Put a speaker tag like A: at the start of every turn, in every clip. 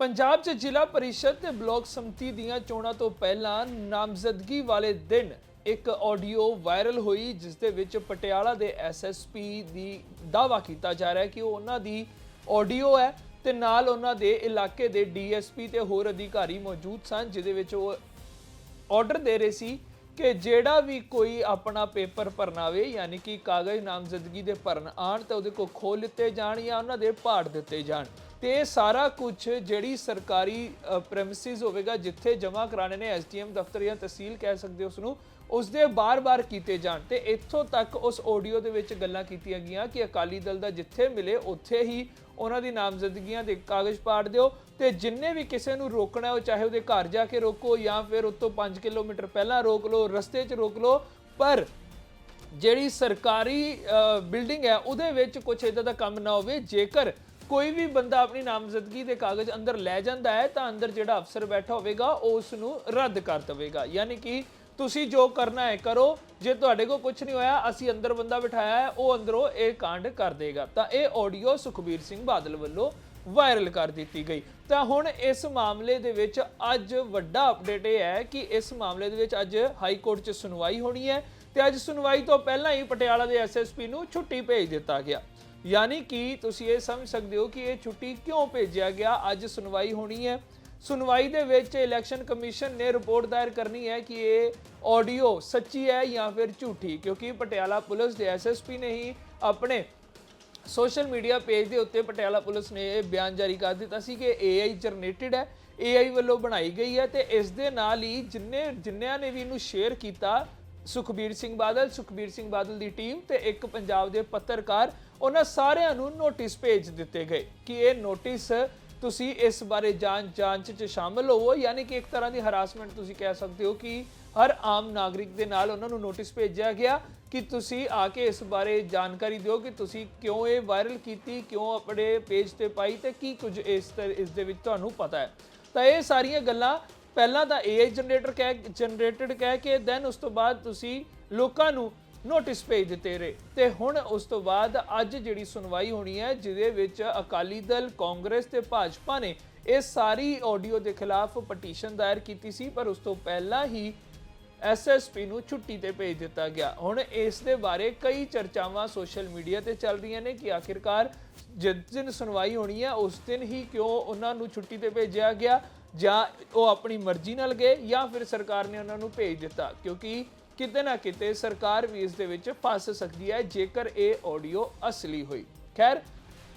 A: ਪੰਜਾਬ 'ਚ ਜ਼ਿਲ੍ਹਾ ਪਰਿਸ਼ਦ ਤੇ ਬਲਾਕ ਸਮਿਤੀ ਦੀਆਂ ਚੋਣਾਂ ਤੋਂ ਪਹਿਲਾਂ ਨਾਮਜ਼ਦਗੀ ਵਾਲੇ ਦਿਨ ਇੱਕ ਆਡੀਓ ਵਾਇਰਲ ਹੋਈ, ਜਿਸ ਦੇ ਵਿੱਚ ਪਟਿਆਲਾ ਦੇ ਐਸਐਸਪੀ ਦੀ ਦਾਵਾ ਕੀਤਾ ਜਾ ਰਿਹਾ ਹੈ ਕਿ ਉਹ ਉਹਨਾਂ ਦੀ ਆਡੀਓ ਹੈ ਤੇ ਨਾਲ ਉਹਨਾਂ ਦੇ ਇਲਾਕੇ ਦੇ ਡੀਐਸਪੀ ਤੇ ਹੋਰ ਅਧਿਕਾਰੀ ਮੌਜੂਦ ਸਨ, ਜਿਹਦੇ ਵਿੱਚ ਉਹ ਆਰਡਰ ਦੇ ਰਹੇ ਸੀ ਕਿ ਜਿਹੜਾ ਵੀ ਕੋਈ ਆਪਣਾ ਪੇਪਰ ਭਰਨਾਵੇ, ਯਾਨੀ ਕਿ ਕਾਗਜ਼ ਨਾਮਜ਼ਦਗੀ ਦੇ ਭਰਨ ਆਣ ਤਾਂ ਉਹਦੇ ਕੋਲ ਖੋਲ ਲਿੱਤੇ ਜਾਣ ਜਾਂ ਉਹਨਾਂ ਦੇ ਪਾੜ ਦਿੱਤੇ ਜਾਣ। ਤੇ ਇਹ ਸਾਰਾ ਕੁਝ ਜਿਹੜੀ ਸਰਕਾਰੀ ਪ੍ਰੈਮਿਸਿਸ ਹੋਵੇਗਾ, ਜਿੱਥੇ ਜਮ੍ਹਾਂ ਕਰਾਣੇ ਨੇ ਐਸਡੀਐਮ ਦਫ਼ਤਰ ਜਾਂ ਤਹਿਸੀਲ ਕਹਿ ਸਕਦੇ ਹੋ ਉਸ ਨੂੰ ਉਸ ਦੇ ਬਾਰ-ਬਾਰ ਕੀਤੇ ਜਾਣ। ਤੇ ਇੱਥੋਂ ਤੱਕ ਉਸ ਆਡੀਓ ਦੇ ਵਿੱਚ ਗੱਲਾਂ ਕੀਤੀਆਂ ਗਈਆਂ ਕਿ ਅਕਾਲੀ ਦਲ ਦਾ ਜਿੱਥੇ ਮਿਲੇ, ਉੱਥੇ ਹੀ ਉਹਨਾਂ ਦੀ ਨਾਮਜ਼ਦਗੀਆਂ ਦੇ ਕਾਗਜ਼ ਪਾੜ ਦਿਓ ਤੇ ਜਿੰਨੇ ਵੀ ਕਿਸੇ ਨੂੰ ਰੋਕਣਾ ਉਹ ਚਾਹੇ ਉਹਦੇ ਘਰ ਜਾ ਕੇ ਰੋਕੋ ਜਾਂ ਫਿਰ ਉਤੋਂ 5 ਕਿਲੋਮੀਟਰ ਪਹਿਲਾਂ ਰੋਕ ਲਓ, ਰਸਤੇ 'ਚ ਰੋਕ ਲਓ, ਪਰ ਜਿਹੜੀ ਸਰਕਾਰੀ ਬਿਲਡਿੰਗ ਹੈ ਉਹਦੇ ਵਿੱਚ ਕੁਝ ਇਦਾਂ ਦਾ ਕੰਮ ਨਾ ਹੋਵੇ, ਜੇਕਰ ਕੋਈ ਵੀ ਬੰਦਾ ਆਪਣੀ ਨਾਮਜ਼ਦਗੀ ਦੇ ਕਾਗਜ਼ ਅੰਦਰ ਲੈ ਜਾਂਦਾ ਹੈ, ਤਾਂ ਅੰਦਰ ਜਿਹੜਾ ਅਫਸਰ ਬੈਠਾ ਹੋਵੇਗਾ ਉਹ ਉਸ ਨੂੰ ਰੱਦ ਕਰ ਦੇਵੇਗਾ। ਯਾਨੀ ਕਿ ਤੁਸੀਂ ਜੋ ਕਰਨਾ ਹੈ, ਕਰੋ। ਜੇ ਤੁਹਾਡੇ ਕੋਲ ਕੁਝ ਨਹੀਂ ਹੋਇਆ, ਅਸੀਂ ਅੰਦਰ ਬੰਦਾ ਬਿਠਾਇਆ ਹੈ, ਉਹ ਅੰਦਰੋਂ ਇਹ ਕਾਂਡ ਕਰ ਦੇਗਾ। ਤਾਂ ਇਹ ਆਡੀਓ ਸੁਖਬੀਰ ਸਿੰਘ ਬਾਦਲ ਵੱਲੋਂ ਵਾਇਰਲ ਕਰ ਦਿੱਤੀ ਗਈ। ਤਾਂ ਹੁਣ ਇਸ ਮਾਮਲੇ ਦੇ ਵਿੱਚ ਅੱਜ ਵੱਡਾ ਅਪਡੇਟ ਇਹ ਹੈ ਕਿ ਇਸ ਮਾਮਲੇ ਦੇ ਵਿੱਚ ਅੱਜ ਹਾਈ ਕੋਰਟ 'ਚ ਸੁਣਵਾਈ ਹੋਣੀ ਹੈ ਤੇ ਅੱਜ ਸੁਣਵਾਈ ਤੋਂ ਪਹਿਲਾਂ ਹੀ ਪਟਿਆਲਾ ਦੇ ਐਸਐਸਪੀ ਨੂੰ ਛੁੱਟੀ ਭੇਜ ਦਿੱਤਾ ਗਿਆ। ਯਾਨੀ ਕਿ ਤੁਸੀਂ ਇਹ ਸਮਝ ਸਕਦੇ ਹੋ ਕਿ ਇਹ ਛੁੱਟੀ ਕਿਉਂ ਭੇਜਿਆ ਗਿਆ? ਅੱਜ ਸੁਣਵਾਈ ਹੋਣੀ ਹੈ। ਸੁਣਵਾਈ ਦੇ ਵਿੱਚ ਇਲੈਕਸ਼ਨ ਕਮਿਸ਼ਨ ਨੇ ਰਿਪੋਰਟ ਦਾਇਰ ਕਰਨੀ ਹੈ ਕਿ ਇਹ ਆਡੀਓ ਸੱਚੀ ਹੈ ਜਾਂ ਫਿਰ ਝੂਠੀ, ਕਿਉਂਕਿ ਪਟਿਆਲਾ ਪੁਲਿਸ ਦੇ ਐਸਐਸਪੀ ਨੇ ਹੀ ਆਪਣੇ ਸੋਸ਼ਲ ਮੀਡੀਆ ਪੇਜ ਦੇ ਉੱਤੇ ਪਟਿਆਲਾ ਪੁਲਿਸ ਨੇ ਇਹ ਬਿਆਨ ਜਾਰੀ ਕਰ ਦਿੱਤਾ ਸੀ ਕਿ AI ਜਨਰੇਟਡ ਹੈ AI ਵੱਲੋਂ ਬਣਾਈ ਗਈ ਹੈ ਤੇ ਇਸ ਦੇ ਨਾਲ ਹੀ ਜਿੰਨੇ ਜਿੰਨਿਆਂ ਨੇ ਵੀ ਇਹਨੂੰ ਸ਼ੇਅਰ ਕੀਤਾ ਸੁਖਬੀਰ ਸਿੰਘ ਬਾਦਲ, ਸੁਖਬੀਰ ਸਿੰਘ ਬਾਦਲ ਦੀ ਟੀਮ ਤੇ ਇੱਕ ਪੰਜਾਬ ਦੇ ਪੱਤਰਕਾਰ, ਉਹਨਾਂ ਸਾਰਿਆਂ ਨੂੰ ਨੋਟਿਸ ਭੇਜ ਦਿੱਤੇ ਗਏ ਕਿ ਇਹ ਨੋਟਿਸ ਤੁਸੀਂ ਇਸ ਬਾਰੇ ਜਾਂਚ ਜਾਂਚ 'ਚ ਸ਼ਾਮਲ ਹੋਵੋ। ਯਾਨੀ ਕਿ ਇੱਕ ਤਰ੍ਹਾਂ ਦੀ ਹਰਾਸਮੈਂਟ ਤੁਸੀਂ ਕਹਿ ਸਕਦੇ ਹੋ ਕਿ ਹਰ ਆਮ ਨਾਗਰਿਕ ਦੇ ਨਾਲ ਉਹਨਾਂ ਨੂੰ ਨੋਟਿਸ ਭੇਜਿਆ ਗਿਆ ਕਿ ਤੁਸੀਂ ਆ ਕੇ ਇਸ ਬਾਰੇ ਜਾਣਕਾਰੀ ਦਿਓ ਕਿ ਤੁਸੀਂ ਕਿਉਂ ਇਹ ਵਾਇਰਲ ਕੀਤੀ, ਕਿਉਂ ਆਪਣੇ ਪੇਜ ਤੇ ਪਾਈ ਤੇ ਕੀ ਕੁਝ ਇਸ ਇਸ ਦੇ ਵਿੱਚ ਤੁਹਾਨੂੰ ਪਤਾ ਹੈ। ਤਾਂ ਇਹ ਸਾਰੀਆਂ ਗੱਲਾਂ ਪਹਿਲਾਂ ਤਾਂ AI ਜਨਰੇਟਰ ਕਹਿ ਜਨਰੇਟਡ ਕਹਿ ਕੇ ਦੈਨ ਉਸ ਤੋਂ ਬਾਅਦ ਤੁਸੀਂ ਲੋਕਾਂ ਨੂੰ ਨੋਟਿਸ ਭੇਜ ਦਿੱਤੇ ਰਹੇ। ਤੇ ਹੁਣ ਉਸ ਤੋਂ ਬਾਅਦ ਅੱਜ ਜਿਹੜੀ ਸੁਣਵਾਈ ਹੋਣੀ ਹੈ, ਜਿਹਦੇ ਵਿੱਚ ਅਕਾਲੀ ਦਲ, ਕਾਂਗਰਸ ਤੇ ਭਾਜਪਾ ਨੇ ਇਹ ਸਾਰੀ ਆਡੀਓ ਦੇ ਖਿਲਾਫ ਪਟੀਸ਼ਨ ਦਾਇਰ ਕੀਤੀ ਸੀ, ਪਰ ਉਸ ਤੋਂ ਪਹਿਲਾਂ ਹੀ ਐਸਐਸਪੀ ਨੂੰ ਛੁੱਟੀ ਤੇ ਭੇਜ ਦਿੱਤਾ ਗਿਆ। ਹੁਣ ਇਸ ਦੇ ਬਾਰੇ ਕਈ ਚਰਚਾਵਾਂ ਸੋਸ਼ਲ ਮੀਡੀਆ ਤੇ ਚੱਲ ਰਹੀਆਂ ਨੇ ਕਿ ਆਖਿਰਕਾਰ ਜਿਸ ਦਿਨ ਸੁਣਵਾਈ ਹੋਣੀ ਹੈ, ਉਸ ਦਿਨ ਹੀ ਕਿਉਂ ਉਹਨਾਂ ਨੂੰ ਛੁੱਟੀ ਤੇ ਭੇਜਿਆ ਗਿਆ? ਜਾਂ ਉਹ ਆਪਣੀ ਮਰਜ਼ੀ ਨਾਲ ਗਏ ਜਾਂ ਫਿਰ ਸਰਕਾਰ ਨੇ ਉਹਨਾਂ ਨੂੰ ਭੇਜ ਦਿੱਤਾ। ਕਿਉਂਕਿ ਕਿਤੇ ਨਾ ਕਿਤੇ ਸਰਕਾਰ ਵੀ ਇਸ ਦੇ ਵਿੱਚ ਫਸ ਸਕਦੀ ਹੈ ਜੇਕਰ ਇਹ ਆਡੀਓ ਅਸਲੀ ਹੋਈ। ਖੈਰ,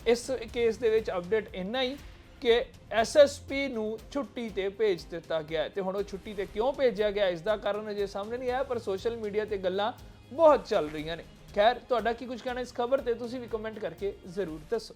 A: ਇਸ ਕੇਸ ਦੇ ਵਿੱਚ ਅਪਡੇਟ ਇੰਨਾ ਹੀ ਕਿ ਐਸਐਸਪੀ ਨੂੰ ਛੁੱਟੀ ਤੇ ਭੇਜ ਦਿੱਤਾ ਗਿਆ ਹੈ। ਤੇ ਹੁਣ ਉਹ ਛੁੱਟੀ ਤੇ ਕਿਉਂ ਭੇਜਿਆ ਗਿਆ, ਇਸ ਦਾ ਕਾਰਨ ਅਜੇ ਸਾਹਮਣੇ ਨਹੀਂ ਆਇਆ, ਪਰ ਸੋਸ਼ਲ ਮੀਡੀਆ ਤੇ ਗੱਲਾਂ ਬਹੁਤ ਚੱਲ ਰਹੀਆਂ ਨੇ। ਖੈਰ, ਤੁਹਾਡਾ ਕੀ ਕੁਝ ਕਹਿਣਾ ਇਸ ਖਬਰ ਤੇ ਤੁਸੀਂ ਵੀ ਕਮੈਂਟ ਕਰਕੇ ਜ਼ਰੂਰ ਦੱਸੋ।